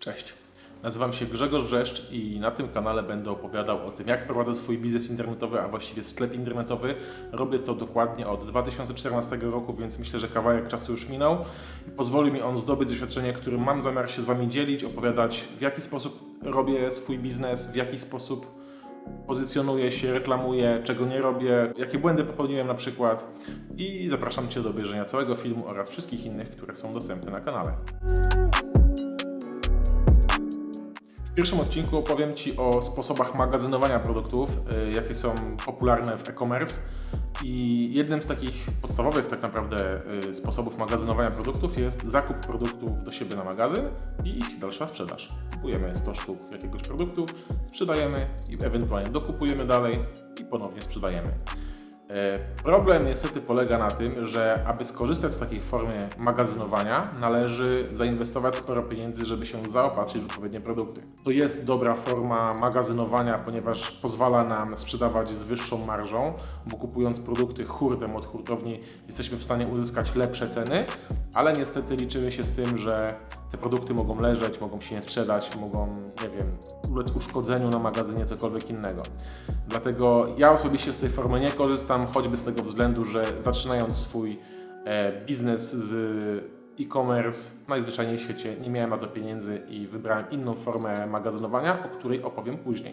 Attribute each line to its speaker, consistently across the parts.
Speaker 1: Cześć. Nazywam się Grzegorz Wrzeszcz i na tym kanale będę opowiadał o tym, jak prowadzę swój biznes internetowy, a właściwie sklep internetowy. Robię to dokładnie od 2014 roku, więc myślę, że kawałek czasu już minął i pozwoli mi on zdobyć doświadczenie, którym mam zamiar się z Wami dzielić, opowiadać w jaki sposób robię swój biznes, w jaki sposób pozycjonuję się, reklamuję, czego nie robię, jakie błędy popełniłem na przykład i zapraszam Cię do obejrzenia całego filmu oraz wszystkich innych, które są dostępne na kanale. W pierwszym odcinku opowiem Ci o sposobach magazynowania produktów, y, jakie są popularne w e-commerce. I jednym z takich podstawowych tak naprawdę y, sposobów magazynowania produktów jest zakup produktów do siebie na magazyn i ich dalsza sprzedaż. Kupujemy 100 sztuk jakiegoś produktu, sprzedajemy i ewentualnie dokupujemy dalej i ponownie sprzedajemy. E, Problem niestety polega na tym, że aby skorzystać z takiej formy magazynowania, należy zainwestować sporo pieniędzy, żeby się zaopatrzyć w odpowiednie produkty. To jest dobra forma magazynowania, ponieważ pozwala nam sprzedawać z wyższą marżą, bo kupując produkty hurtem od hurtowni jesteśmy w stanie uzyskać lepsze ceny, ale niestety liczymy się z tym, że te produkty mogą leżeć, mogą się nie sprzedać, mogą, nie wiem, ulec uszkodzeniu na magazynie, cokolwiek innego. Dlatego ja osobiście z tej formy nie korzystam, choćby z tego względu, że zaczynając swój e, biznes z e-commerce najzwyczajniej w świecie nie miałem na to pieniędzy i wybrałem inną formę magazynowania, o której opowiem później.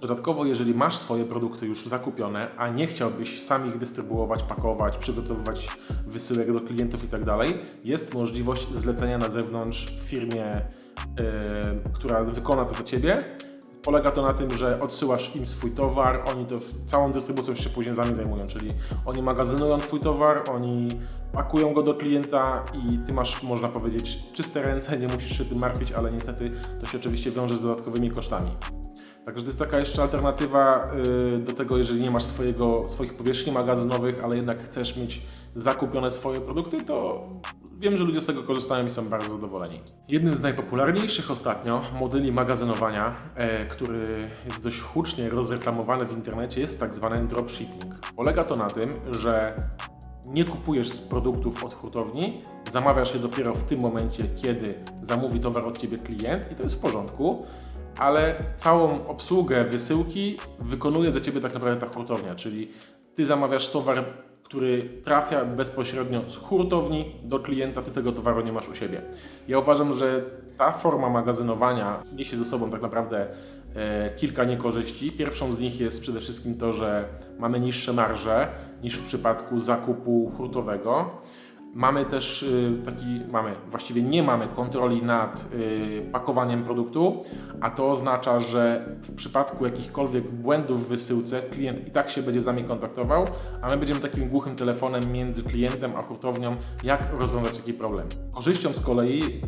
Speaker 1: Dodatkowo, jeżeli masz swoje produkty już zakupione, a nie chciałbyś sam ich dystrybuować, pakować, przygotowywać wysyłek do klientów itd., jest możliwość zlecenia na zewnątrz firmie, e, która wykona to za Ciebie. Polega to na tym, że odsyłasz im swój towar, oni to całą dystrybucją się później z nami zajmują, czyli oni magazynują Twój towar, oni pakują go do klienta i Ty masz, można powiedzieć, czyste ręce, nie musisz się tym martwić, ale niestety to się oczywiście wiąże z dodatkowymi kosztami. Także to jest taka jeszcze alternatywa y, do tego, jeżeli nie masz swojego, swoich powierzchni magazynowych, ale jednak chcesz mieć zakupione swoje produkty, to wiem, że ludzie z tego korzystają i są bardzo zadowoleni. Jednym z najpopularniejszych ostatnio modeli magazynowania, e, który jest dość hucznie rozreklamowany w internecie, jest tak zwany dropshipping. Polega to na tym, że nie kupujesz z produktów od hurtowni, zamawiasz je dopiero w tym momencie, kiedy zamówi towar od Ciebie klient i to jest w porządku, ale całą obsługę wysyłki wykonuje za Ciebie tak naprawdę ta hurtownia, czyli Ty zamawiasz towar, który trafia bezpośrednio z hurtowni do klienta, Ty tego towaru nie masz u siebie. Ja uważam, że ta forma magazynowania niesie ze sobą tak naprawdę e, kilka niekorzyści. Pierwszą z nich jest przede wszystkim to, że mamy niższe marże niż w przypadku zakupu hurtowego. Mamy też y, taki, mamy, właściwie nie mamy kontroli nad y, pakowaniem produktu, a to oznacza, że w przypadku jakichkolwiek błędów w wysyłce klient i tak się będzie z nami kontaktował, a my będziemy takim głuchym telefonem między klientem a hurtownią, jak rozwiązać taki problem. Korzyścią z kolei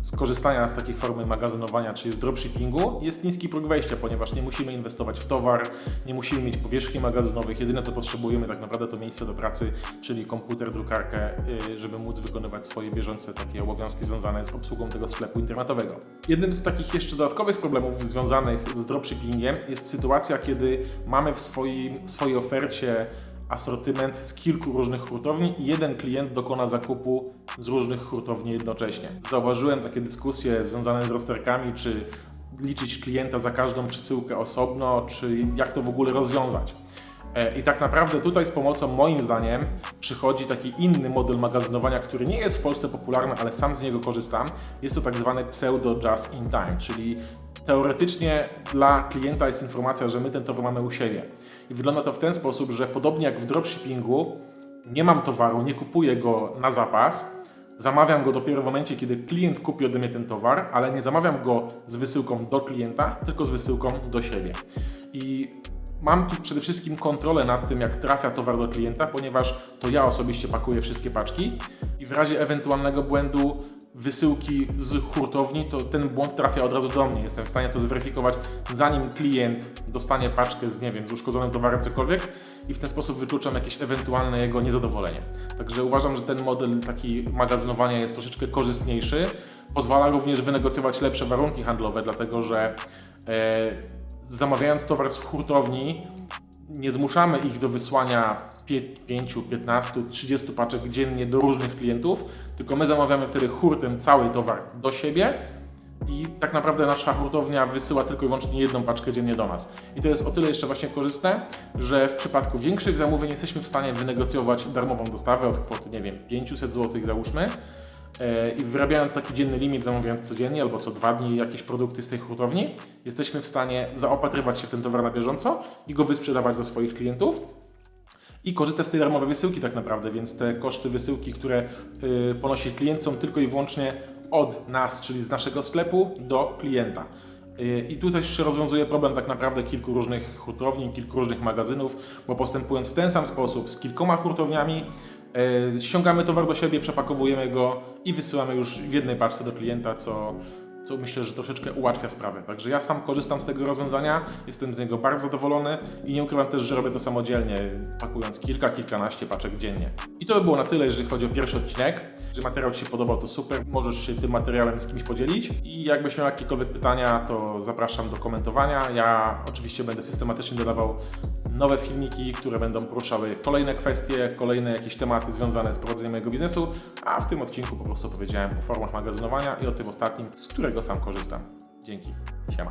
Speaker 1: skorzystania z takiej formy magazynowania, czyli z dropshippingu, jest niski próg wejścia, ponieważ nie musimy inwestować w towar, nie musimy mieć powierzchni magazynowych. Jedyne co potrzebujemy tak naprawdę to miejsce do pracy, czyli komputer, drukarkę, y, żeby móc wykonywać swoje bieżące takie obowiązki związane z obsługą tego sklepu internetowego. Jednym z takich jeszcze dodatkowych problemów związanych z dropshippingiem jest sytuacja, kiedy mamy w swoim, w swojej ofercie asortyment z kilku różnych hurtowni i jeden klient dokona zakupu z różnych hurtowni jednocześnie. Zauważyłem takie dyskusje związane z rozterkami, czy liczyć klienta za każdą przesyłkę osobno, czy jak to w ogóle rozwiązać. E, I tak naprawdę tutaj z pomocą, moim zdaniem, przychodzi taki inny model magazynowania, który nie jest w Polsce popularny, ale sam z niego korzystam. Jest to tak zwany pseudo just in time, czyli teoretycznie dla klienta jest informacja, że my ten towar mamy u siebie. I wygląda to w ten sposób, że podobnie jak w dropshippingu, nie mam towaru, nie kupuję go na zapas, Zamawiam go dopiero w momencie, kiedy klient kupi ode mnie ten towar, ale nie zamawiam go z wysyłką do klienta, tylko z wysyłką do siebie. I mam tu przede wszystkim kontrolę nad tym, jak trafia towar do klienta, ponieważ to ja osobiście pakuję wszystkie paczki i w razie ewentualnego błędu wysyłki z hurtowni, to ten błąd trafia od razu do mnie. Jestem w stanie to zweryfikować, zanim klient dostanie paczkę z, nie wiem, z uszkodzonym towarem, cokolwiek i w ten sposób wykluczam jakieś ewentualne jego niezadowolenie. Także uważam, że ten model taki magazynowania jest troszeczkę korzystniejszy. Pozwala również wynegocjować lepsze warunki handlowe, dlatego że e, zamawiając towar z hurtowni, nie zmuszamy ich do wysłania 5, 15, 30 paczek dziennie do różnych klientów, tylko my zamawiamy wtedy hurtem cały towar do siebie I tak naprawdę nasza hurtownia wysyła tylko i wyłącznie jedną paczkę dziennie do nas. I to jest o tyle jeszcze właśnie korzystne, że w przypadku większych zamówień jesteśmy w stanie wynegocjować darmową dostawę od kwoty, nie wiem, 500 zł załóżmy. E, I wyrabiając taki dzienny limit, zamawiając codziennie albo co dwa dni jakieś produkty z tej hurtowni, jesteśmy w stanie zaopatrywać się w ten towar na bieżąco i go wysprzedawać do swoich klientów i korzystać z tej darmowej wysyłki tak naprawdę, więc te koszty wysyłki, które y, ponosi klient są tylko i wyłącznie od nas, czyli z naszego sklepu do klienta. Y, I tu też się rozwiązuje problem tak naprawdę kilku różnych hurtowni, kilku różnych magazynów, bo postępując w ten sam sposób z kilkoma hurtowniami, ściągamy towar do siebie, przepakowujemy go i wysyłamy już w jednej paczce do klienta, co, co myślę, że troszeczkę ułatwia sprawę. Także ja sam korzystam z tego rozwiązania, jestem z niego bardzo zadowolony i nie ukrywam też, że robię to samodzielnie, pakując kilka, kilkanaście paczek dziennie. I to by było na tyle, jeżeli chodzi o pierwszy odcinek. Jeżeli materiał Ci się podobał, to super, możesz się tym materiałem z kimś podzielić i jakbyś miał jakiekolwiek pytania, to zapraszam do komentowania. Ja oczywiście będę systematycznie dodawał nowe filmiki, które będą poruszały kolejne kwestie, kolejne jakieś tematy związane z prowadzeniem mojego biznesu, a w tym odcinku po prostu powiedziałem o formach magazynowania i o tym ostatnim, z którego sam korzystam. Dzięki. Siema.